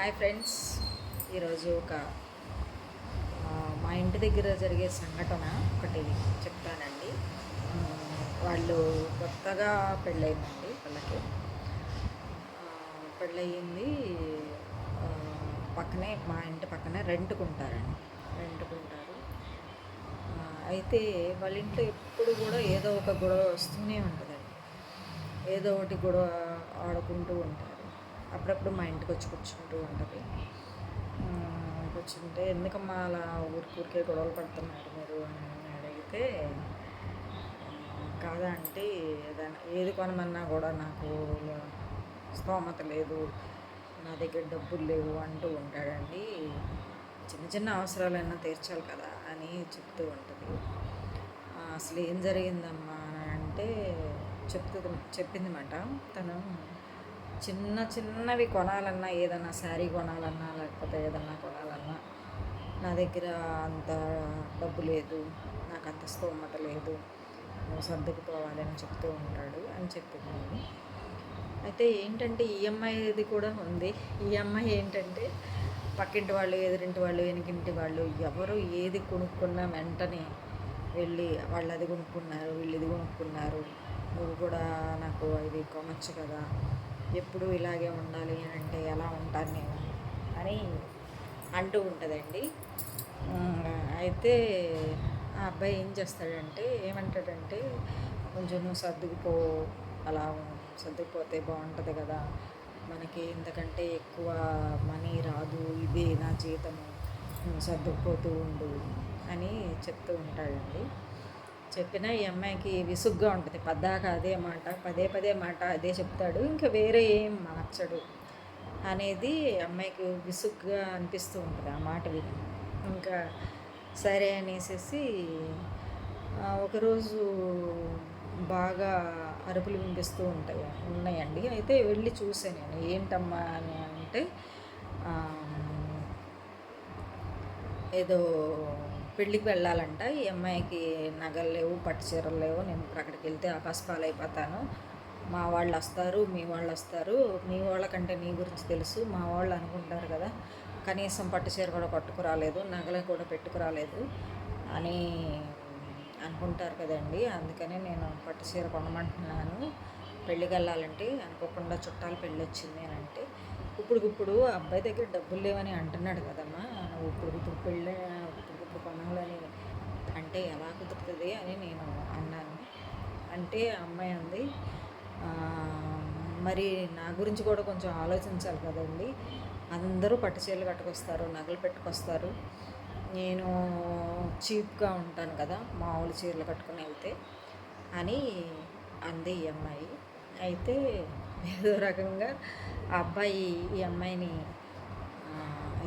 Hi friends. ఈరోజు ఒక మా ఇంటి దగ్గర జరిగే సంఘటన ఒకటి చెప్తానండి. వాళ్ళు కొత్తగా పెళ్ళయిందండి వాళ్ళకి. పెళ్ళయింది పక్కనే మా ఇంటి పక్కనే రెంట్కుంటారండి. రెంట్కుంటారు. అయితే వాళ్ళ ఇంట్లో ఎప్పుడు కూడా ఏదో ఒక గొడవ వస్తూనే ఉంటుందండి. ఏదో ఒకటి గొడవ ఆడుకుంటూ అప్పుడప్పుడు మా ఇంటికి వచ్చి కూర్చుంటూ ఉంటుంది. కూర్చుంటే ఎందుకమ్మా అలా ఊరికూరికే గొడవలు పడుతున్నారు మీరు అని అడిగితే కాదా అంటే ఏదైనా ఏది కొనమన్నా కూడా నాకు స్తోమత లేదు నా దగ్గర డబ్బులు లేవు అంటూ ఉంటాడండి. చిన్న చిన్న అవసరాలైనా తీర్చాలి కదా అని చెప్తూ ఉంటుంది. అసలు ఏం జరిగిందమ్మా అని అంటే చెప్తుంది చెప్పింది మాట తను చిన్న చిన్నవి కొనాలన్నా ఏదన్నా శారీ కొనాలన్నా లేకపోతే ఏదన్నా కొనాలన్నా నా దగ్గర అంత డబ్బు లేదు నాకు అంత స్తోమత లేదు నువ్వు సర్దుకుపోవాలి అని చెప్తూ ఉంటాడు అని చెప్పుకున్నాను అయితే ఏంటంటే ఈఎంఐది కూడా ఉంది. ఈఎంఐ ఏంటంటే పక్కింటి వాళ్ళు ఎదురింటి వాళ్ళు వెనుకింటి వాళ్ళు ఎవరు ఏది కొనుక్కున్నా వెంటనే వెళ్ళి వాళ్ళు అది కొనుక్కున్నారు వీళ్ళు ఇది కొనుక్కున్నారు. నువ్వు కూడా నాకు ఇది కొనొచ్చు కదా ఎప్పుడు ఇలాగే ఉండాలి అని అంటే ఎలా ఉంటాను నేను అని అంటూ ఉంటుందండి. అయితే ఆ అబ్బాయి ఏం చేస్తాడంటే ఏమంటాడంటే కొంచెం నువ్వు సర్దుకుపో అలా సర్దుకుపోతే బాగుంటుంది కదా. మనకి ఇంతకంటే ఎక్కువ మనీ రాదు ఇదే నా జీతము. నువ్వు సర్దుకుపోతూ ఉండు అని చెప్తూ ఉంటాడండి. చెప్పినా ఈ అమ్మాయికి విసుగ్గా ఉంటుంది. పద్దాక అదే మాట పదే పదే మాట అదే చెప్తాడు. ఇంకా వేరే ఏం మార్చడు అనేది అమ్మాయికి విసుగ్గా అనిపిస్తూ ఉంటుంది ఆ మాట విని. ఇంకా సరే అనేసి ఒకరోజు బాగా అరుపులు వినిపిస్తూ ఉంటాయి ఉన్నాయండి. అయితే వెళ్ళి చూసాను నేను ఏంటమ్మా అని అంటే ఏదో పెళ్ళికి వెళ్ళాలంట. ఈ అమ్మాయికి నగలు లేవు పట్టు చీరలు లేవు. నేను ఇప్పుడు అక్కడికి వెళ్తే ఆకాశపాలు అయిపోతాను మా వాళ్ళు వస్తారు మీ వాళ్ళు వస్తారు. మీ వాళ్ళకంటే నీ గురించి తెలుసు. మా వాళ్ళు అనుకుంటారు కదా కనీసం పట్టు చీర కూడా పట్టుకురాలేదు నగలు కూడా పెట్టుకురాలేదు అని అనుకుంటారు కదండి. అందుకని నేను పట్టు చీర కొనమంటున్నాను. పెళ్ళికి వెళ్ళాలంటే అనుకోకుండా చుట్టాలు పెళ్ళి వచ్చింది అని అంటే ఇప్పుడు ఇప్పుడు అబ్బాయి దగ్గర డబ్బులు లేవని అంటున్నాడు కదమ్మా. నువ్వు ఇప్పుడు ఇప్పుడు పెళ్ళి కొనాలని అంటే ఎలా కుదురుతుంది అని నేను అన్నాను. అంటే అమ్మాయి అంది మరి నా గురించి కూడా కొంచెం ఆలోచించాలి కదండి. అందరూ పట్టు చీరలు కట్టుకొస్తారు నగలు పెట్టుకొస్తారు. నేను చీప్గా ఉంటాను కదా మామూలు చీరలు కట్టుకుని వెళ్తే అని అంది ఈ అమ్మాయి. అయితే ఏదో రకంగా ఆ అబ్బాయి ఈ అమ్మాయిని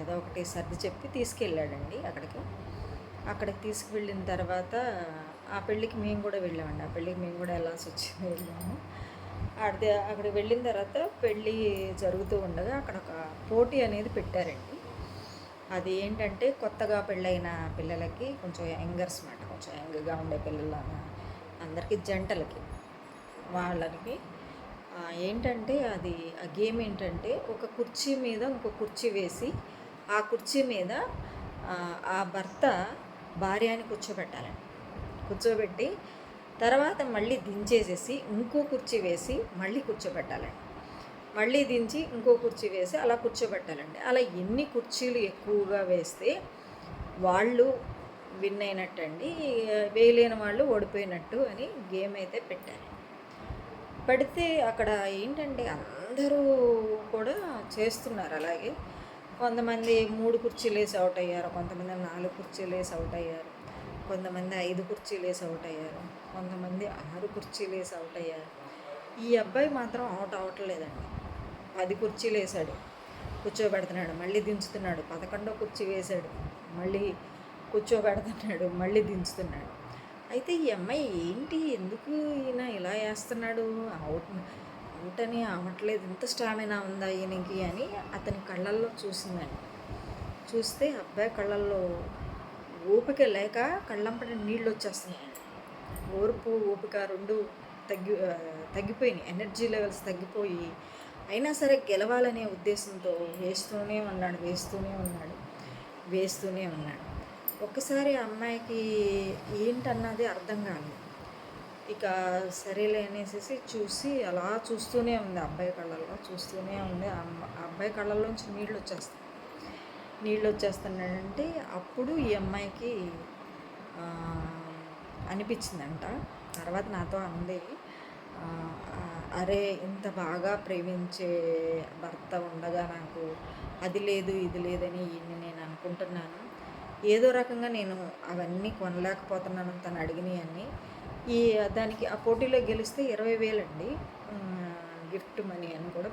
ఏదో ఒకటి సర్ది చెప్పి తీసుకెళ్ళాడండి అక్కడికి. అక్కడికి తీసుకువెళ్ళిన తర్వాత ఆ పెళ్ళికి మేము కూడా వెళ్ళామండి. ఆ పెళ్ళికి మేము కూడా వెళ్ళాల్సి వచ్చింది వెళ్ళాము. అదే అక్కడికి వెళ్ళిన తర్వాత పెళ్ళి జరుగుతూ ఉండగా అక్కడ ఒక పోటీ అనేది పెట్టారండి. అది ఏంటంటే కొత్తగా పెళ్ళైన పిల్లలకి కొంచెం యంగర్స్ మాట కొంచెం యంగ్గా ఉండే పిల్లల అందరికీ జంటలకి వాళ్ళకి ఏంటంటే అది ఆ గేమ్ ఏంటంటే ఒక కుర్చీ మీద ఇంకో కుర్చీ వేసి ఆ కుర్చీ మీద ఆ భర్త భార్యని కూర్చోబెట్టాలండి కూర్చోబెట్టి తర్వాత మళ్ళీ దించేసేసి ఇంకో కుర్చీ వేసి మళ్ళీ కూర్చోబెట్టాలండి మళ్ళీ దించి ఇంకో కుర్చీ వేసి అలా కూర్చోబెట్టాలండి. అలా ఎన్ని కుర్చీలు ఎక్కువగా వేస్తే వాళ్ళు విన్ అయినట్టండి వేయలేని వాళ్ళు ఓడిపోయినట్టు అని గేమ్ అయితే పెట్టారు. పెడితే అక్కడ ఏంటంటే అందరూ కూడా చేస్తున్నారు అలాగే. కొంతమంది మూడు కుర్చీలు వేసి అవుట్ అయ్యారు కొంతమంది నాలుగు కుర్చీలు వేసి అవుట్ అయ్యారు కొంతమంది ఐదు కుర్చీలు వేసి అవుట్ అయ్యారు కొంతమంది ఆరు కుర్చీలు వేసి అవుట్ అయ్యారు. ఈ అబ్బాయి మాత్రం అవుట్ అవ్వట్లేదండి. పది కుర్చీలు వేసాడు కూర్చోబెడుతున్నాడు మళ్ళీ దించుతున్నాడు పదకొండో కుర్చీ వేశాడు మళ్ళీ కూర్చోబెడుతున్నాడు మళ్ళీ దించుతున్నాడు. అయితే ఈ అమ్మాయి ఏంటి ఎందుకు ఈయన ఇలా వేస్తున్నాడు? అవుట్ వెంటనే అవ్వట్లేదు ఇంత స్టామినా ఉందా ఈయనకి అని అతని కళ్ళల్లో చూసిందండి. చూస్తే అబ్బాయి కళ్ళల్లో ఓపిక లేక కళ్ళంపటి నీళ్ళు వచ్చేస్తున్నాయి ఓర్పు ఓపిక రెండు తగ్గి తగ్గిపోయినాయి. ఎనర్జీ లెవెల్స్ తగ్గిపోయి అయినా సరే గెలవాలనే ఉద్దేశంతో వేస్తూనే ఉన్నాడు వేస్తూనే ఉన్నాడు వేస్తూనే ఉన్నాడు. ఒక్కసారి అమ్మాయికి ఏంటన్నది అర్థం కాలేదు. ఇక సరేలే అనేసి చూసి అలా చూస్తూనే ఉంది. అబ్బాయి కళ్ళల్లో చూస్తూనే ఉంది. అమ్మ- అబ్బాయి కళ్ళల్లోంచి నీళ్ళు వచ్చేస్తాయి. నీళ్ళు వచ్చేస్తున్నాడంటే అప్పుడు ఈ అమ్మాయికి అనిపించిందంట. తర్వాత నాతో అంది అరే ఇంత బాగా ప్రేమించే భర్త ఉండగా నాకు అది లేదు ఇది లేదని ఈయన్ని నేను అనుకుంటున్నాను. ఏదో రకంగా నేను అవన్నీ కొనలేకపోతున్నాను తను అడిగినవన్నీ. ఈ దానికి ఆ పోటీలో గెలిస్తే ఇరవై వేలండి. గిఫ్ట్ మనీ అని కూడా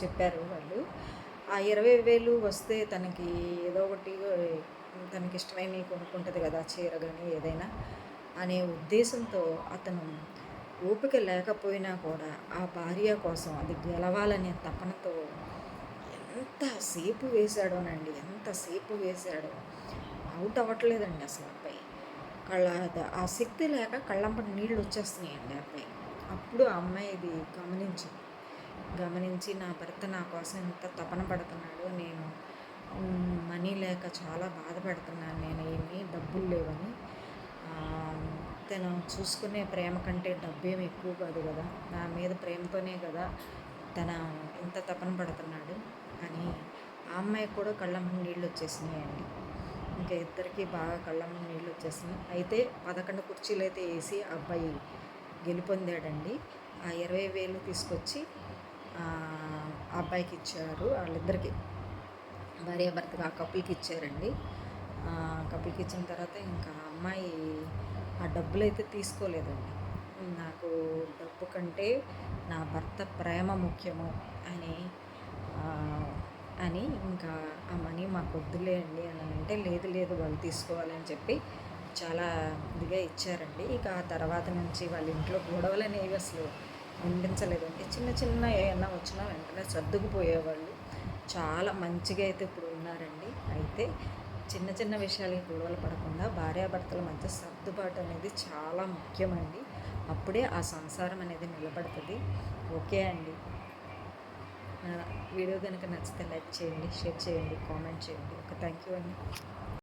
చెప్పారు వాళ్ళు. ఆ ఇరవై వేలు వస్తే తనకి ఏదో ఒకటి తనకి ఇష్టమైనవి కొనుక్కుంటుంది కదా చీర కానీ ఏదైనా అనే ఉద్దేశంతో అతను ఓపిక లేకపోయినా కూడా ఆ భార్య కోసం అది గెలవాలనే తపనతో ఎంతసేపు వేశాడోనండి ఎంతసేపు వేశాడో. అవుట్ అవ్వట్లేదండి అసలు అబ్బాయి. వాళ్ళ ఆ శక్తి లేక కళ్ళంపటి నీళ్ళు వచ్చేస్తున్నాయండి అబ్బాయి అప్పుడు ఆ అమ్మాయి ఇది గమనించింది. గమనించి నా భర్త నా కోసం ఎంత తపన పడుతున్నాడు. నేను మనీ లేక చాలా బాధపడుతున్నాను. నేను ఏమి డబ్బులు లేవని తను చూసుకునే ప్రేమ కంటే డబ్బేం ఎక్కువ కాదు కదా. నా మీద ప్రేమతోనే కదా తన ఎంత తపన పడుతున్నాడు. అని ఆ అమ్మాయికి కూడా కళ్ళ నీళ్ళు వచ్చేసినాయండి ఇంకా ఇద్దరికి బాగా కళ్ళమ్మ నీళ్ళు వచ్చేస్తున్నాయి అయితే పదకొండు కుర్చీలు అయితే వేసి అబ్బాయి గెలుపొందాడండి. ఆ ఇరవై వేలు తీసుకొచ్చి ఆ అబ్బాయికి ఇచ్చారు. వాళ్ళిద్దరికి భార్యాభర్తగా ఆ కపుల్కి ఇచ్చారండి. ఆ కపుల్కి ఇచ్చిన తర్వాత ఇంకా అమ్మాయి ఆ డబ్బులు అయితే తీసుకోలేదండి. నాకు డబ్బు కంటే నా భర్త ప్రేమ ముఖ్యము అని అని ఇంకా ఆ మనీ మాకు వద్దులే అండి అని అంటే లేదు లేదు వాళ్ళు తీసుకోవాలని చెప్పి చాలా ఇదిగా ఇచ్చారండి. ఇక ఆ తర్వాత నుంచి వాళ్ళ ఇంట్లో గొడవలు అనేవి అసలు వినిపించలేదండి. చిన్న చిన్న ఏమన్నా వచ్చినా వెంటనే సర్దుకుపోయేవాళ్ళు. చాలా మంచిగా అయితే ఇప్పుడు ఉన్నారండి. అయితే చిన్న చిన్న విషయాలకి గొడవలు పడకుండా భార్యాభర్తల మధ్య సర్దుబాటు అనేది చాలా ముఖ్యమండి. అప్పుడే ఆ సంసారం అనేది నిలబడుతుంది. ఓకే అండి. వీడియో కనుక నచ్చితే లైక్ చేయండి షేర్ చేయండి కామెంట్ చేయండి. ఒక థ్యాంక్ యూ అండి.